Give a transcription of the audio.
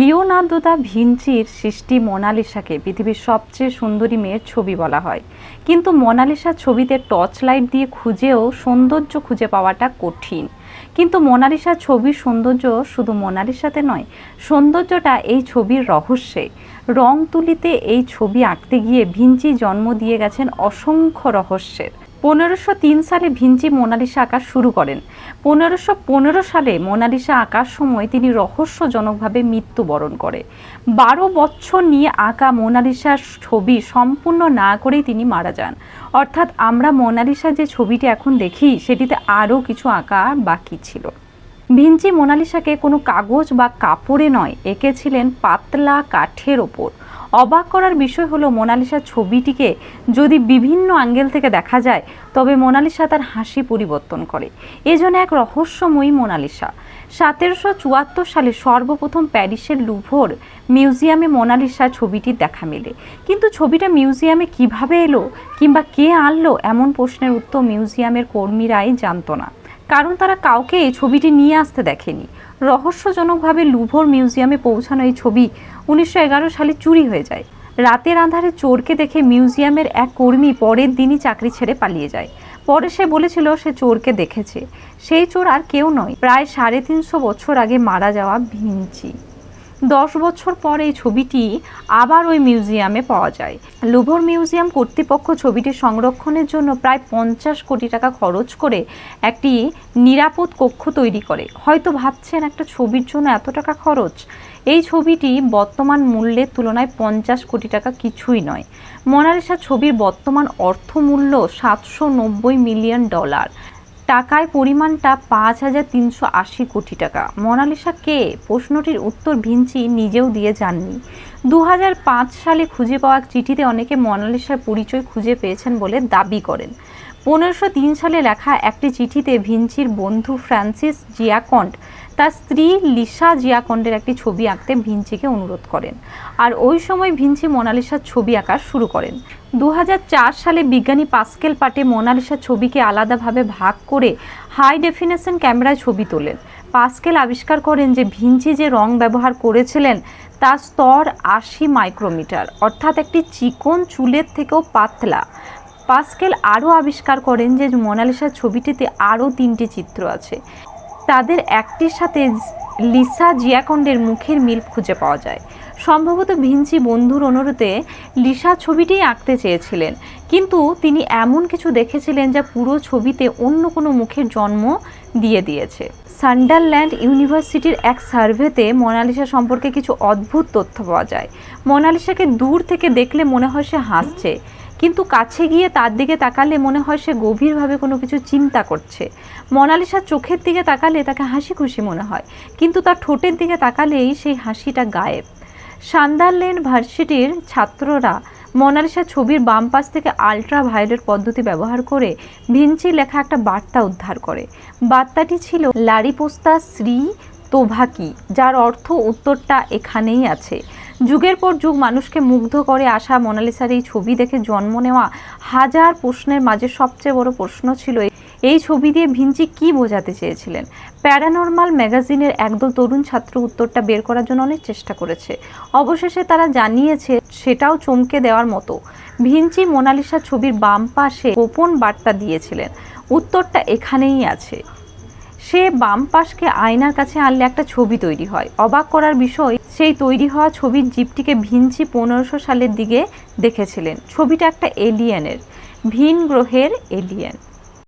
Leonardo da ভিঞ্চির সৃষ্টি মোনালিসাকে পৃথিবীর সবচেয়ে সুন্দরী মেয়ের ছবি বলা হয়। কিন্তু মোনালিসার ছবিতে টর্চ লাইট দিয়ে খুঁজেও সৌন্দর্য খুঁজে পাওয়াটা কঠিন। কিন্তু মোনালিসার ছবির সৌন্দর্য শুধু মোনালিসাতে নয়, সৌন্দর্যটা এই ছবির রহস্যে। রং তুলিতে এই ছবি আঁকতে গিয়ে ভিঞ্চি জন্ম দিয়ে গেছেন অসংখ্য রহস্যের। পনেরোশো তিন সালে ভিঞ্চি মোনালিসা আঁকা শুরু করেন। পনেরোশো পনেরো সালে মোনালিসা আঁকার সময় তিনি রহস্যজনকভাবে মৃত্যুবরণ করে। বারো বছর নিয়ে আঁকা মোনালিসার ছবি সম্পূর্ণ না করেই তিনি মারা যান। অর্থাৎ আমরা মোনালিসা যে ছবিটি এখন দেখি, সেটিতে আরও কিছু আঁকা বাকি ছিল। ভিঞ্চি মোনালিসাকে কোনো কাগজ বা কাপড়ে নয়, এঁকেছিলেন পাতলা কাঠের ওপর। অবাক করার বিষয় হলো মোনালিসার ছবিটিকে যদি বিভিন্ন অ্যাঙ্গেল থেকে দেখা যায়, তবে মোনালিসা তার হাসি পরিবর্তন করে। এজন্য এক রহস্যময়ী মোনালিসা। সতেরোশো চুয়াত্তর সালে সর্বপ্রথম প্যারিসের লুভোর মিউজিয়ামে মোনালিসা ছবিটির দেখা মেলে। কিন্তু ছবিটা মিউজিয়ামে কীভাবে এলো কিংবা কে আনলো এমন প্রশ্নের উত্তর মিউজিয়ামের কর্মীরাই জানত না। কারণ তারা কাউকে এই ছবিটি নিয়ে আসতে দেখেনি। রহস্যজনকভাবে লুভোর মিউজিয়ামে পৌঁছানো এই ছবি উনিশশো এগারো সালে চুরি হয়ে যায়। রাতের আঁধারে চোরকে দেখে মিউজিয়ামের এক কর্মী পরের দিনই চাকরি ছেড়ে পালিয়ে যায়। পরে সে বলেছিল সে চোরকে দেখেছে। সেই চোর আর কেউ নয়, প্রায় সাড়ে তিনশো বছর আগে মারা যাওয়া ভিঞ্চি। দশ বছর পর এই ছবিটি আবার ওই মিউজিয়ামে পাওয়া যায়। লুভর মিউজিয়াম কর্তৃপক্ষ ছবিটি সংরক্ষণের জন্য প্রায় পঞ্চাশ কোটি টাকা খরচ করে একটি নিরাপদ কক্ষ তৈরি করে। হয়তো ভাবছেন, একটা ছবির জন্য এত টাকা খরচ? এই ছবিটি বর্তমান মূল্যের তুলনায় পঞ্চাশ কোটি টাকা কিছুই নয়। মোনালিসা ছবির বর্তমান অর্থমূল্য সাতশো নব্বই মিলিয়ন ডলার। টাকায় পরিমাণটা পাঁচ হাজার তিনশো আশি কোটি টাকা। মোনালিসা কে? প্রশ্নটির উত্তর ভিঞ্চি নিজেও দিয়ে যাননি। দু হাজার পাঁচ সালে খুঁজে পাওয়া চিঠিতে অনেকে মোনালিসার পরিচয় খুঁজে পেয়েছেন বলে দাবি করেন। পনেরোশো সালে লেখা একটি চিঠিতে ভিঞ্চির বন্ধু ফ্রান্সিস জিয়াকন্ড তার স্ত্রী লিসা জিয়াকন্ডের একটি ছবি আঁকতে ভিঞ্চিকে অনুরোধ করেন। আর ওই সময় ভিঞ্চি মোনালিসার ছবি আঁকা শুরু করেন। দু হাজার চার সালে বিজ্ঞানী পাস্কেল পাটে মোনালিসার ছবিকে আলাদাভাবে ভাগ করে হাই ডেফিনেশন ক্যামেরায় ছবি তোলেন। পাস্কেল আবিষ্কার করেন যে ভিঞ্চি যে রং ব্যবহার করেছিলেন তার স্তর আশি মাইক্রোমিটার, অর্থাৎ একটি চিকন চুলের থেকেও পাতলা। পাস্কেল আরও আবিষ্কার করেন যে মোনালিসার ছবিটিতে আরও তিনটি চিত্র আছে। তাদের একটির সাথে লিসা জিয়াকন্ডের মুখের মিল খুঁজে পাওয়া যায়। সম্ভবত ভিঞ্চি বন্ধুর অনুরোধে লিসা ছবিটিই আঁকতে চেয়েছিলেন। কিন্তু তিনি এমন কিছু দেখেছিলেন যা পুরো ছবিতে অন্য কোনো মুখের জন্ম দিয়ে দিয়েছে। সান্ডারল্যান্ড ইউনিভার্সিটির এক সার্ভেতে মোনালিসা সম্পর্কে কিছু অদ্ভুত তথ্য পাওয়া যায়। মোনালিসাকে দূর থেকে দেখলে মনে হয় সে হাসছে। কিন্তু কাছে গিয়ে তার দিকে তাকালে মনে হয় সে গভীরভাবে কোনো কিছু চিন্তা করছে। মোনালিসার চোখের দিকে তাকালে তাকে হাসি খুশি মনে হয়, কিন্তু তার ঠোঁটের দিকে তাকালেই সেই হাসিটা গায়েব। সান্দারল্যান্ড ভার্সিটির ছাত্ররা মোনালিসা ছবির বাম পাশ থেকে আলট্রা ভায়োলেট পদ্ধতি ব্যবহার করে ভিঞ্চি লেখা একটা বার্তা উদ্ধার করে। বার্তাটি ছিল, লারিপোস্তা শ্রী তোভাকি, যার অর্থ উত্তরটা এখানেই আছে। যুগের পর যুগ মানুষকে মুগ্ধ করে আসা মোনালিসার এই ছবি দেখে জন্ম নেওয়া হাজার প্রশ্নের মাঝে সবচেয়ে বড় প্রশ্ন ছিল, এই ছবি দিয়ে ভিঞ্চি কি বোঝাতে চেয়েছিলেন? প্যারানর্মাল ম্যাগাজিনের একদল তরুণ ছাত্র উত্তরটা বের করার জন্য অনেক চেষ্টা করেছে। অবশেষে তারা জানিয়েছে, সেটাও চমকে দেওয়ার মতো। ভিঞ্চি মোনালিসা ছবির বাম পাশে গোপন বার্তা দিয়েছিলেন, উত্তরটা এখানেই আছে। সে বাম পাশকে আয়নার কাছে আনলে একটা ছবি তৈরি হয়। অবাক করার বিষয়, সেই তৈরি হওয়া ছবির জীবটিকে ভিনচি পনেরোশো সালের দিকে দেখেছিলেন। ছবিটা একটা এলিয়েনের, ভিন গ্রহের এলিয়েন।